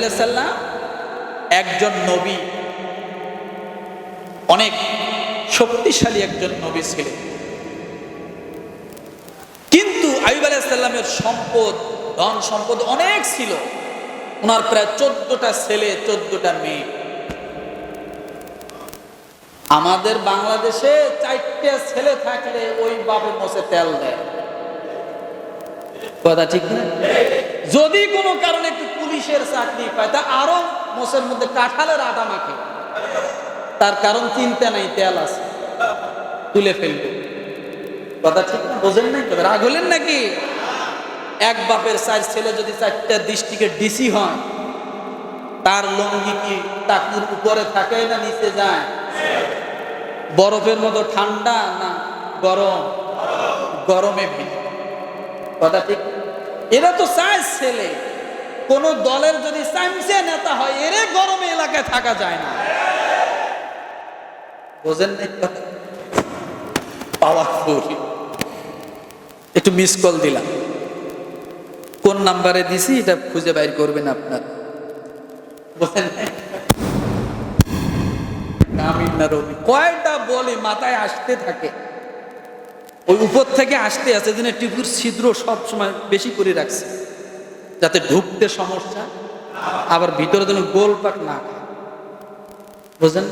আলাইহিস সালাম একজন নবী, অনেক শক্তিশালী একজন নবী ছিলেন। কিন্তু আইয়ুব আলাইহিস সালামের সম্পদ, ধন সম্পদ অনেক ছিল। ওনার প্রায় চোদ্দটা ছেলে, চোদ্দটা মেয়ে। আমাদের বাংলাদেশে চারটে ছেলে থাকলে ওই বাপে মোছে তেল দেয়। কথা ঠিক না? যদি কোনো কারণে একটু পুলিশের চাকরি পায়, তা আরও মোষের মধ্যে কাঁঠালের আটা মাখে। তার কারণ চিন্তা নাই, তেল আছে। তুলে ফেলবে। কথা ঠিক না? বোঝেন নাই? তো রাগ হলেন নাকি? এক বাপের চার ছেলে যদি চারটা ডিস্ট্রিক্টের ডিসি হয়, তার লঙ্গি কি টাকুর উপরে থাকে না নিচে যায়? বরফের মতো ঠান্ডা না গরম? গরমে কথা ঠিক এরা তো চায় ছেলে। কোন দলের যদি নেতা হয়, এরে গরমে এলাকায় থাকা যায় না। বোঝেন নাই একটু মিস কল দিলাম। কোন নাম্বারে দিছি, এটা খুঁজে বাইর করবেন আপনার। বোঝেন কয়টা বলে মাথায় আসতে থাকে? ওই উপর থেকে আসতে আছে যেন টিপুর ছিদ্র সব সময় বেশি করে রাখছে। যাতে ঢুকতে সমস্যা, আবার ভিতরে যেন গোল পাক না। বুঝলেন?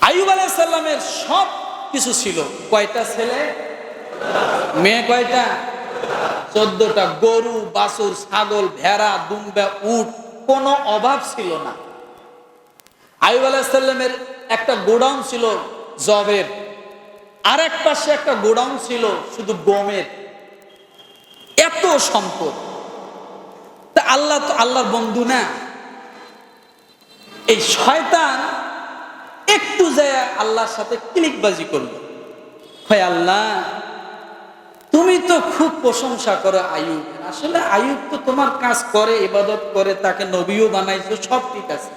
আইয়ুব আলাইসাল্লামের সব কিছু ছিল। কয়টা ছেলে? মেয়ে কয়টা? চোদ্দটা। গরু, বাছুর, ছাগল, ভেড়া, দুম্বা, উট, কোনো অভাব ছিল না। আইয়ুব আলাইসাল্লামের একটা গোডাউন ছিল জবের। আর এক পাশে একটা গোডাউন ছিল, শুধু গমের। এত সম্পদ। তা আল্লাহ তো আল্লাহর বন্ধু না। এই শয়তান একটু যায় আল্লাহর সাথে ক্লিকবাজি করল। হয় আল্লাহ, তুমি তো খুব প্রশংসা করো আয়ুব আসলে আয়ুব তো তোমার কাজ করে, ইবাদত করে, তাকে নবীও বানাইছো, সব ঠিক আছে।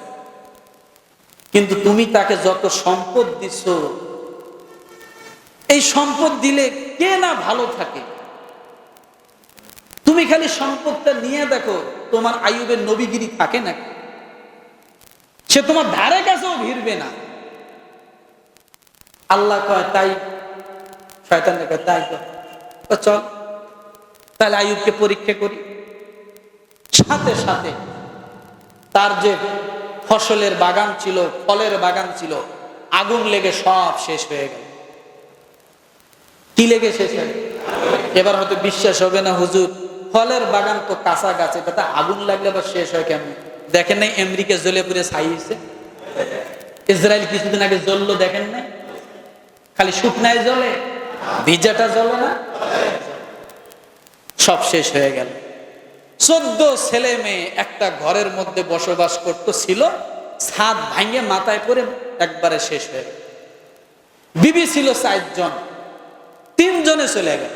কিন্তু তুমি তাকে যত সম্পদ দিছো এই সম্পদ দিলে কে না ভালো থাকে? তুমি খালি সম্পদটা নিয়ে দেখো, তোমার আয়ুবের নবীগিরি থাকে নাকি সে তোমার ধারে কাছেও ভিড়বে না। আল্লাহ কয়, তাই। শয়তান কয় তাই চল, তাহলে আয়ুবকে পরীক্ষা করি। সাথে সাথে তার যে ফসলের বাগান ছিল, ফলের বাগান ছিল, আগুন লেগে সব শেষ হয়ে গেল। কি লেগে শেষ এবার হয়তো বিশ্বাস হবে না, হুজুর। ফলের বাগান তো কাঁচা গাছে তাতে আগুন লাগলে আবার শেষ হয় কেমন? দেখেন নাই আমেরিকা জ্বলে পুড়ে ছাই হয়েছে? ইসরায়েল কিছুদিন আগে জ্বললো, দেখেন নাই? খালি শুকনায় জ্বলে, ভিজাটা জ্বলে না? সব শেষ হয়ে গেল। চোদ্দ ছেলে মেয়ে একটা ঘরের মধ্যে বসবাস করতো ছিল ছাদ ভাঙে মাথায় পড়ে একবারে শেষ হয়ে গেল। বিবি ছিল চারজন। তিনজনে চলে গেল।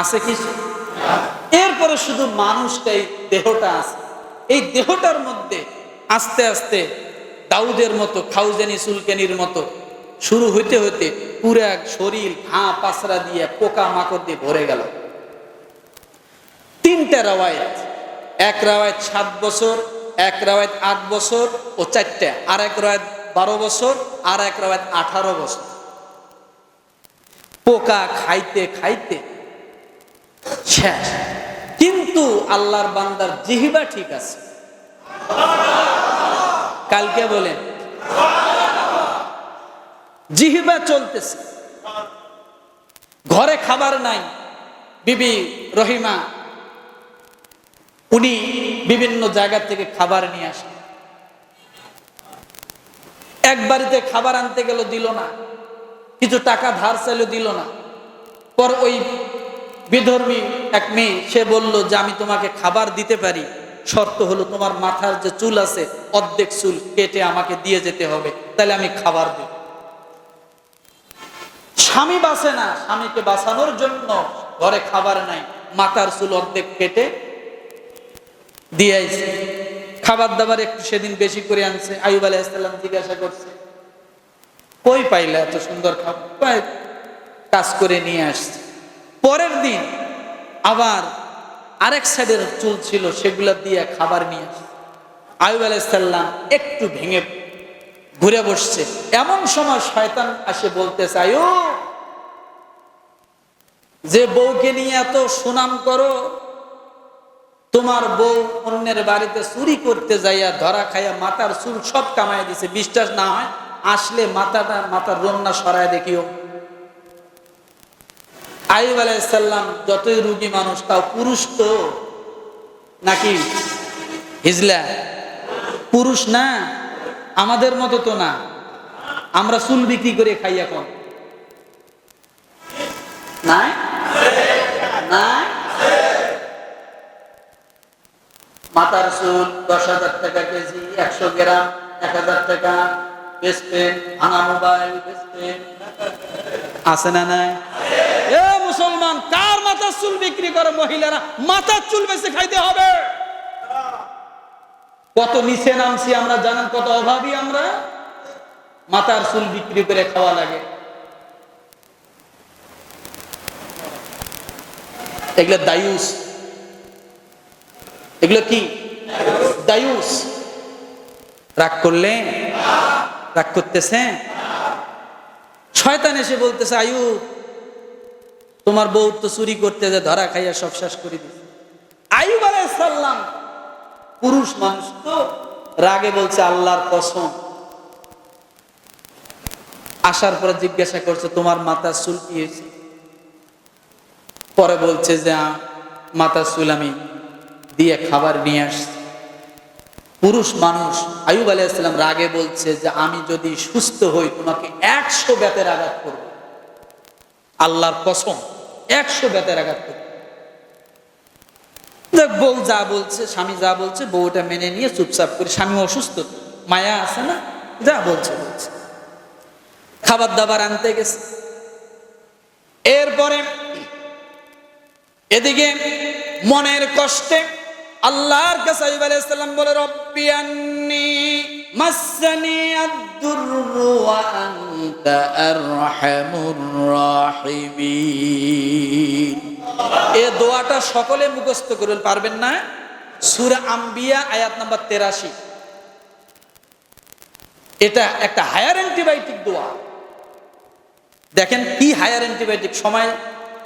আছে কিছু এরপরে শুধু মানুষটাই দেহটা আছে। এই দেহটার মধ্যে আস্তে আস্তে দাউদের মতো, খাউজানি চুলকানির মতো শুরু হইতে হইতে পুরা শরীর ঘা পাসরা দিয়ে পোকা মাকড় দিয়ে ভরে গেল। তিনটা রাওয়ায়ত, এক রাওয়ায়ত সাত বছর, এক রাওয়ায়ত আট বছর ও চারটা। আর এক রাওয়ায়ত বারো বছর আর এক রাওয়ায়ত আঠারো বছর। পোকা খাইতে খাইতে শেষ। কিন্তু আল্লাহর বান্দার জিহিবা ঠিক আছে। কালকে বলেন, জিহিবা চলতেছে। ঘরে খাবার নাই, বিবি রহিমা। উনি বিভিন্ন জায়গা থেকে খাবার নিয়ে আসেন। এক বাড়িতে খাবার আনতে গেল, দিল না। কিছু টাকা ধার চাইলো, দিল না। পর ওই বিধর্মী এক মেয়ে, সে বলল, যে আমি তোমাকে খাবার দিতে পারি। শর্ত হলো তোমার মাথার যে চুল আছে, অর্ধেক চুল কেটে আমাকে দিয়ে যেতে হবে। তাহলে আমি খাবার দেব। স্বামী বাঁচে না। স্বামীকে বাঁচানোর জন্য ঘরে খাবার নাই। মাথার চুল অর্ধেক কেটে দিয়ে আইছে। খাবার দাবার একটু সেদিন বেশি করে আনছে আয়ুব আলাইসাল্লাম জিজ্ঞাসা করছে, কই পাইলে এত সুন্দর খাবার? কাজ করে নিয়ে আসছে। পরের দিন আবার আরেক সাইডের চুল ছিল, সেগুলো দিয়ে খাবার নিয়ে আসছে। আয়ুব আলাইসাল্লাম একটু ভেঙে ঘুরে বসছে। এমন সময় শয়তান আসে বলতেছে আয়ু যে বউকে নিয়ে এত সুনাম করো তোমার বউ অন্যের বাড়িতে চুরি করতে যাইয়া ধরা খাইয়া মাথার চুল সব কামাই দিছে, বিশ্বাস না হয় আসলে মাথাটা, মাথার রন্না সরায় দেখিও। আইব আলাইসাল্লাম যতই রুগী মানুষ, তাও পুরুষ তো? নাকি? হিজলা? পুরুষ না? আমাদের মতো তো না। আমরা চুল বিক্রি করে খাই এখন। নাই? নাই? মাথার চুল দশ হাজার টাকা কেজি একশো গ্রাম এক হাজার টাকা। বেচতেন ভাঙা মোবাইল বেচতেন আছে না নাই? এ মুসলমান কার মাথার চুল বিক্রি করে মহিলারা? মাথার চুল বেশি খাইতে হবে। কত নিচে নামছি আমরা জানেন কত অভাবী আমরা? মাথার চুল বিক্রি করে খাওয়া লাগে। এগুলো দায়ুস। এগুলো কি? দায়ুস। রাগ করলে? রাগ করতেছে? শয়তান এসে বলতেছে আয়ু তোমার বউ তো চুরি করতে যে ধরা খাইয়া সব শেষ করে দিছে। আয়ুব আলাইসাল্লাম পুরুষ মানুষ তো রাগে বলছে আল্লাহর কসম। আসার পরে জিজ্ঞাসা করছে তোমার মাথার চুল কি হয়েছে? পরে বলছে যে আ, মাথার চুল আমি দিয়ে খাবার নিয়ে আসছে। পুরুষ মানুষ আয়ুব আলাইসাল্লাম রাগে বলছে যে, আমি যদি সুস্থ হই, তোমাকে একশো ব্যাতের আঘাত করব। আল্লাহর কসম, একশো বেতের আঘাত করব। বউ যা বলছে, স্বামী যা বলছে, বউটা মেনে নিয়ে চুপচাপ করে, স্বামী অসুস্থ মায়া আছে না? যা বলছে বলছে। খাবার দাবার আনতে গেছে। এরপরে, এদিকে মনের কষ্টে আল্লাহর কাছে আইব আলাইহিস বলে, রব্বি আন্নি মাসানি আদ-দুররু ওয়া আনতা আরহামুর রাহিমিন। এ দোয়াটা সকলে মুখস্থ করবেন পারবেন না? সূরা আম্বিয়া, আয়াত নাম্বার 83 এটা একটা হায়ার অ্যান্টিবায়োটিক দোয়া। দেখেন কি হায়ার অ্যান্টিবায়োটিক সময়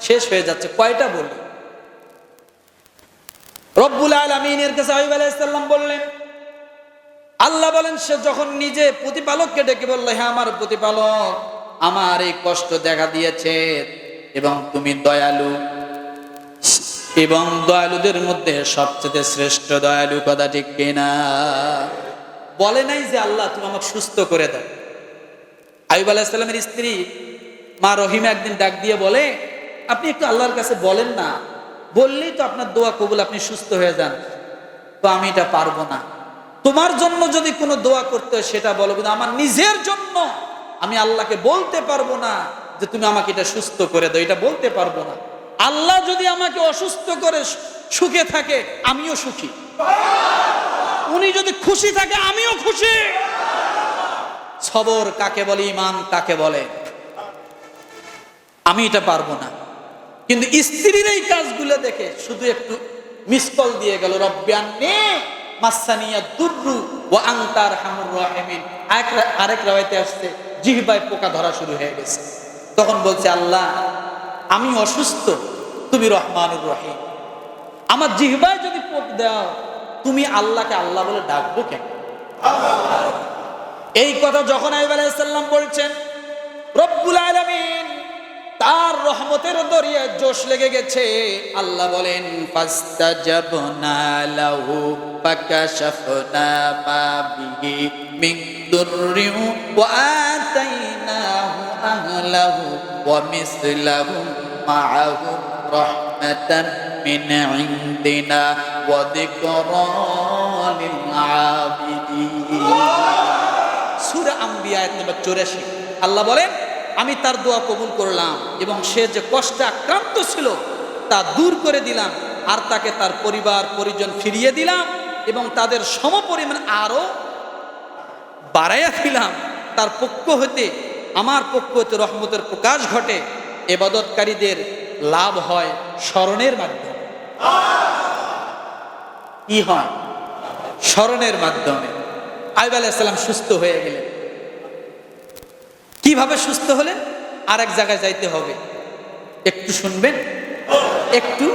শেষ হয়ে যাচ্ছে, কয়টা বলি? রব্বুল আলমিনের কাছে আইব আলাইসাল্লাম বললেন, আল্লাহ বলেন, সে যখন নিজে প্রতিপালককে ডেকে বলল হ্যাঁ আমার প্রতিপালক, আমার এই কষ্ট দেখা দিয়েছে এবং তুমি দয়ালু, এবং দয়ালুদের মধ্যে সবচেয়ে শ্রেষ্ঠ দয়ালু কথা ঠিক কিনা? বলে নাই যে, আল্লাহ, তুমি আমাকে সুস্থ করে দাও। আইব আলাহিসাল্লামের স্ত্রী মা রহিমা একদিন ডাক দিয়ে বলে, আপনি একটু আল্লাহর কাছে বলেন না বললেই তো আপনার দোয়া কবুল, আপনি সুস্থ হয়ে যান। তো আমি এটা পারব না। তোমার জন্য যদি কোনো দোয়া করতে হয়, সেটা বলো, কিন্তু আমার নিজের জন্য আমি আল্লাহকে বলতে পারব না যে তুমি আমাকে এটা সুস্থ করে দাও, এটা বলতে পারব না। আল্লাহ যদি আমাকে অসুস্থ করে, সুখে থাকে, আমিও সুখী। উনি যদি খুশি থাকে, আমিও খুশি। সবর কাকে বলে ইমান কাকে বলে? আমি এটা পারব না। কিন্তু স্ত্রীর এই কাজগুলো দেখে শুধু একটু মিস কল দিয়ে গেল রব্বান্নে মাসানিয়া দুর্রু ও আংতার হামুর আরেক জিহবায় পোকা ধরা শুরু হয়ে গেছে। তখন বলছে, আল্লাহ, আমি অসুস্থ, তুমি রহমানুর রহিম। আমার জিহবায় যদি পোক দাও, তুমি আল্লাহকে আল্লাহ বলে ডাকবো কেন? এই কথা যখন আইব আলাইসাল্লাম বলছেন, রব্বুল আলামিন তার রহমতের দরিয়া জোশ লেগে গেছে। আল্লাহ বলেন, ফাস্তাজাবনা লাহু ফাকাশাফনা মা বিহি মিন দুররিন ওয়া আহলাহু ওয়া মিসলাহুম মাআহু রাহমাতান মিন ইনদিনা ওয়া যিকরা আবিদিন. সুরা আম্বিয়া আয়াত নম্বর চৌরাশি। আল্লাহ বলেন আমি তার দোয়া কবুল করলাম এবং সে যে কষ্টে আক্রান্ত ছিল তা দূর করে দিলাম আর তাকে তার পরিবার, পরিজন ফিরিয়ে দিলাম এবং তাদের সমপরিমাণ আরও বাড়াইয়া দিলাম। তার পক্ষ হতে আমার পক্ষ হতে রহমতের প্রকাশ ঘটে, এবাদতকারীদের লাভ হয় স্মরণের মাধ্যমে। কি হয়? স্মরণের মাধ্যমে। আইব আলাইসাল্লাম সুস্থ হয়ে গেলেন। কিভাবে সুস্থ হলেন আর এক জায়গায় যাইতে হবে একটু শুনবেন একটু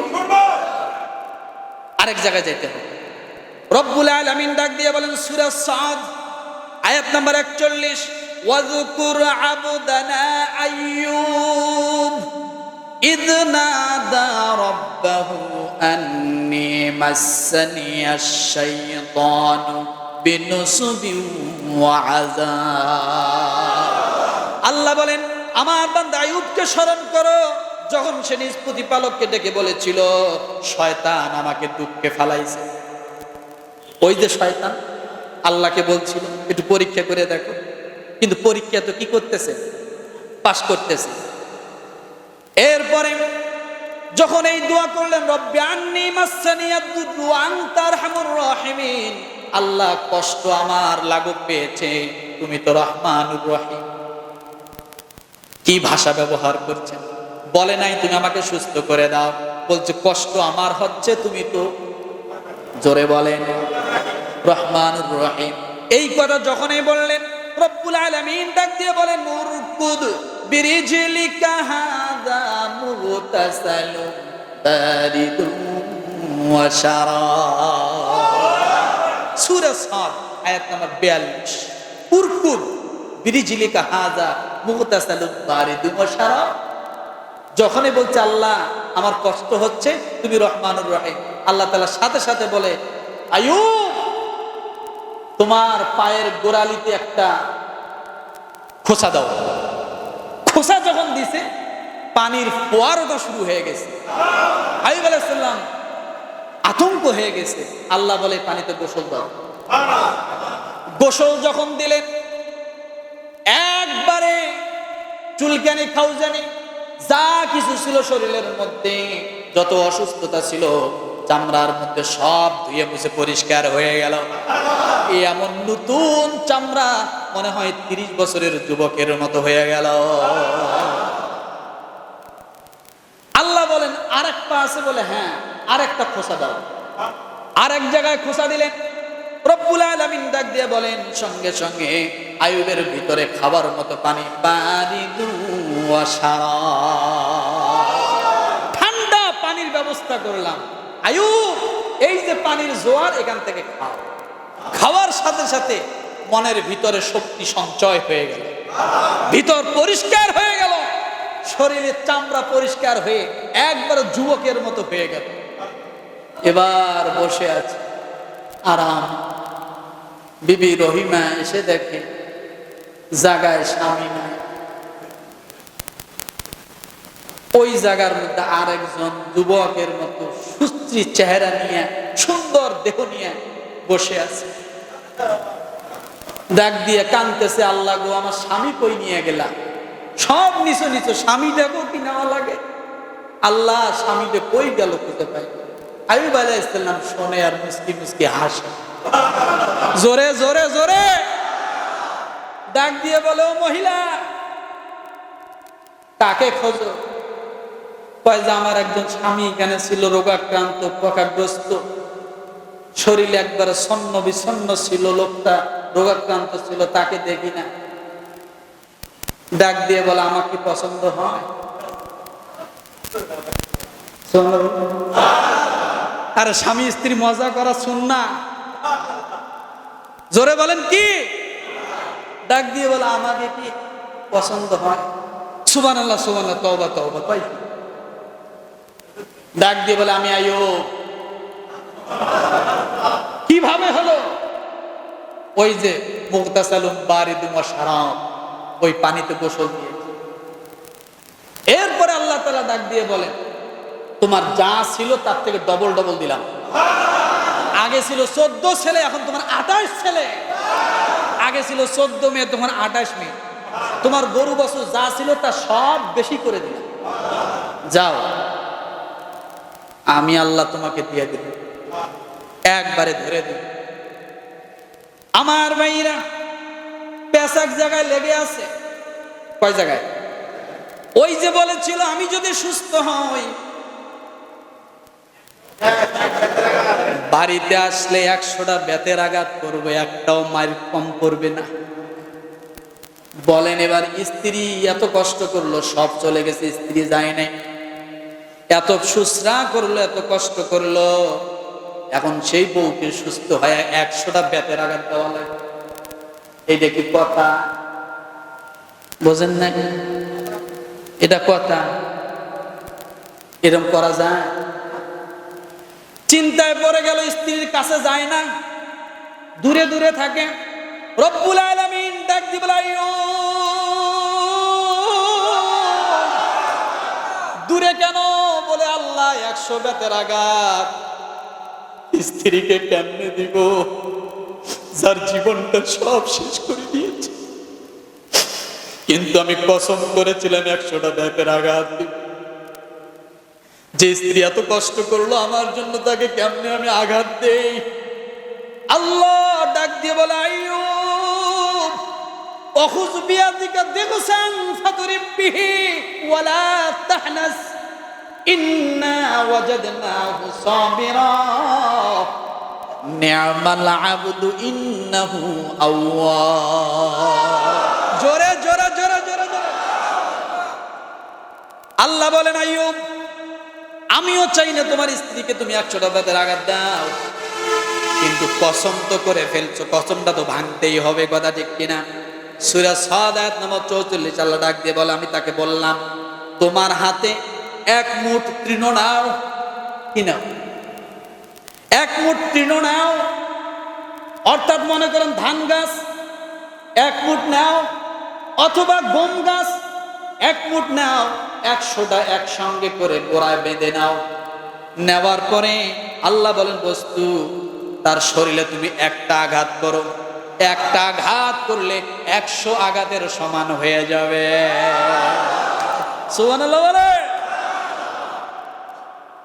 আরেক জায়গায় যাইতে হবে রব্বুল আলামিন ডাক দিয়ে বলেন সূরা সাদ আয়াত নাম্বার 41 ওয়াযকুর আবদানা আইয়ুব إذ نادى ربه أني مسني الشيطان بنصب وعذاب আল্লাহ বলেন, আমার বান্দা আয়ুবকে স্মরণ করো। যখন সে নিজ প্রতিপালককে ডেকে বলেছিল, শয়তান আমাকে দুঃখে ফালাইছে। ওই যে শয়তান আল্লাহকে বলছিল, একটু পরীক্ষা করে দেখো। কিন্তু পরীক্ষা তো কি করতেছে? পাশ করতেছে। এরপরে যখন এই দোয়া করলেন আল্লাহ কষ্ট আমার লাগুক পেয়েছে, তুমি তো রহমান রহিম। কি ভাষা ব্যবহার করছেন বলে নাই, তুমি আমাকে সুস্থ করে দাও। বলছে, কষ্ট আমার হচ্ছে, তুমি তো জোরে বলেন, রহমানুর রহিম। এই কথা যখনই বললেন, রব্বুল আলামিন, ডাক দিয়ে বলেন, মুরকুদ বিরিজলিকা হাদা মুগতাসালু বারিদু ওয়া শারাব সূরা সাদ, আয়াত নাম্বার 42 উরকুদ বিরিজলিকা হাদা যখনই বলছে, আল্লাহ, আমার কষ্ট হচ্ছে, তুমি রহমানুর রহিম। আল্লাহ তাআলা সাথে সাথে বলে, আয়ুব, তোমার পায়ের গোড়ালিতে একটা খোসা দাও। খোসা যখন দিছে, পানির ফোয়ারটা শুরু হয়ে গেছে। আইব আলাইসাল্লাম আতঙ্ক হয়ে গেছে। আল্লাহ বলে, পানিতে গোসল দাও। গোসল যখন দিলেন একবারে চুলকানি, খাউজানি, যা কিছু ছিল শরীরের মধ্যে, যত অসুস্থতা ছিল, চামড়ার মধ্যে সব ধুয়ে মুছে পরিষ্কার হয়ে গেল। এমন নতুন চামড়া মনে হয় তিরিশ বছরের যুবকের মতো হয়ে গেল। আল্লাহ বলেন আরেক পা আছে বলে হ্যাঁ আরেকটা খোসা দাও। আরেক জায়গায় খোসা দিলেন রব্বুল আলামিন ডাক দিয়ে বলেন, সঙ্গে সঙ্গে আয়ুবের ভিতরে খাবার মতো পানি পানি ঠান্ডা পানির ব্যবস্থা করলাম। আয়ুব, এই যে পানির জোয়ার, এখান থেকে খাও। খাওয়ার সাথে সাথে মনের ভিতরে শক্তি সঞ্চয় হয়ে গেল। ভিতর পরিষ্কার হয়ে গেল। শরীরের চামড়া পরিষ্কার হয়ে একবার যুবকের মতো হয়ে গেল। এবার বসে আছে। আরাম। বিবি রহিমা এসে দেখে, জাগায় স্বামী নাই। ওই জায়গার মধ্যে আরেকজন যুবকের মতো সুশ্রী চেহারা নিয়ে, সুন্দর দেহ নিয়ে বসে আছে। ডাক দিয়ে কানতেছে, আল্লাহ গো, আমার স্বামী কই নিয়ে গেলাম সব নিচু নিচু, স্বামী দেখো কি নেওয়া লাগে? আল্লাহ, স্বামীটা কই গেল খুঁজে পাই? আয়ুব আলাহ ইসলাম শোনে আর মুসকি মুসকি হাসে। জোরে জোরে জোরে। ডাক দিয়ে বলে, ও মহিলা, কাকে খোঁজো? কয় যে, আমার একজন স্বামী এখানে ছিল, রোগাক্রান্ত, প্রকারগ্রস্ত। শরীরে একবারে ছন্ন বিছন্ন ছিল লোকটা, রোগাক্রান্ত ছিল, তাকে দেখি না। ডাক দিয়ে বলে, আমার কি পছন্দ হয়? আরে, স্বামী স্ত্রী মজা করা শুন না। জোরে বলেন কি? ডাক দিয়ে বলে আমাকে কি পছন্দ হয়? সুবান আল্লাহ সুবান আল্লাহ তওবা তওবা পাই ডাক দিয়ে বলে আমি আয়ো কীভাবে হলো? ওই যে মুক্তাসালুম বারিদুম সারাম ওই পানিতে গোসল দিয়েছে। এরপরে আল্লাহ তালা ডাক দিয়ে বলেন তোমার যা ছিল তার থেকে ডবল ডবল দিলাম। আগে ছিল চোদ্দ ছেলে, এখন তোমার আঠাশ ছেলে। আগে ছিল চোদ্দ মেয়ে তোমার আঠাশ মেয়ে। তোমার গরু বছর যা ছিল তা সব বেশি করে দিলাম। যাও। আমি আল্লাহ তোমাকে দিয়ে দিব। একবারে ধরে দিব। আমার ভাইরা পেশাক জায়গায় লেগে আছে। কয় জায়গায়? ওই যে বলেছিল, আমি যদি সুস্থ হই। বাড়িতে আসলে একশোটা বেতের আঘাত করবে, একটাও মার কম করবে না। বলেন এবার, স্ত্রী এত কষ্ট করল, সব চলে গেছে, স্ত্রী যায় নাই। এত সুশ্রা করল, এত কষ্ট করল। এখন সেই বউকে সুস্থ হয় একশোটা বেতের আঘাত দেওয়া লাগে। এইটা কি কথা? বোঝেন না এটা কথা? এরকম করা যায়? চিন্তায় পড়ে গেল স্ত্রীর কাছে যায় না। দূরে দূরে থাকে। রব্বুল আলামিন ডাক দি বলে, "আইয়ো!" দূরে কেন? বলে আল্লাহ একশো বেতের আঘাত। স্ত্রীকে কেমনে দিব? যার জীবনটা সব শেষ করে দিয়েছে। কিন্তু আমি কসম করেছিলাম একশোটা বেতের আঘাত দিব। যে স্ত্রী এত কষ্ট করল, আমার জন্য তাকে কেমনে আমি আঘাত দেই? আল্লাহ ডাক দিয়ে বলে জোরে জোরে জোরে জোরে জোরে। আল্লাহ বলেন, আইয়ুব আমিও চাই না তোমার স্ত্রীকে তুমি একশোটা বেতের আঘাত দাও। কিন্তু কসম তো করে ফেলছো, কসমটা তো ভাঙতেই হবে, কথা ঠিক কিনা? সুরা সাদাত নম্বর চৌচল্লিশ, আল্লাহ ডাক দিয়ে বলে, আমি তাকে বললাম, তোমার হাতে এক মুঠ তৃণ নাও। কি নাও? এক মুঠ তৃণ নাও। অর্থাৎ মনে করেন ধান গাছ, এক মুঠ নাও। অথবা গম গাছ, এক মুঠ নাও। একশোটা একসঙ্গে করে গোড়ায় বেঁধে নাও। নেওয়ার পরে আল্লাহ বলেন, বস্তু, তার শরীরে তুমি একটা আঘাত করো। একটা আঘাত করলে একশো আঘাতের সমান হয়ে যাবে।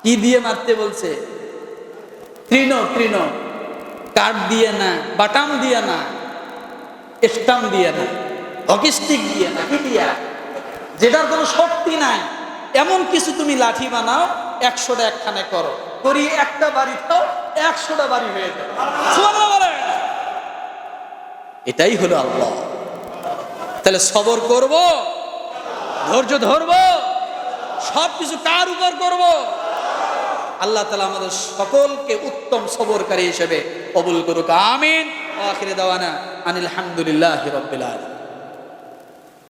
কি দিয়ে মারতে বলছে? তৃণ তৃণ। কাঠ দিয়ে না, বাটাম দিয়ে না, স্টাম দিয়ে না হকিস্টিক দিয়ে না, কি দিয়া? যেটার কোনো শক্তি নাই। এমন কিছু তুমি লাঠি বানাও, একশোটা একখানে করো। করি একটা বাড়ি খাও একশোটা বাড়ি হয়ে যাবে। এটাই হলো আল্লাহ। তাহলে সবর করব, ধৈর্য ধরবো সব কিছু কার উপর করব? আল্লাহ তালা আমাদের সকলকে উত্তম সবরকারী হিসেবে কবুল করুক। আমিন। আখিরে দাওয়ানা আনিল হামদুলিল্লাহ আলামিন।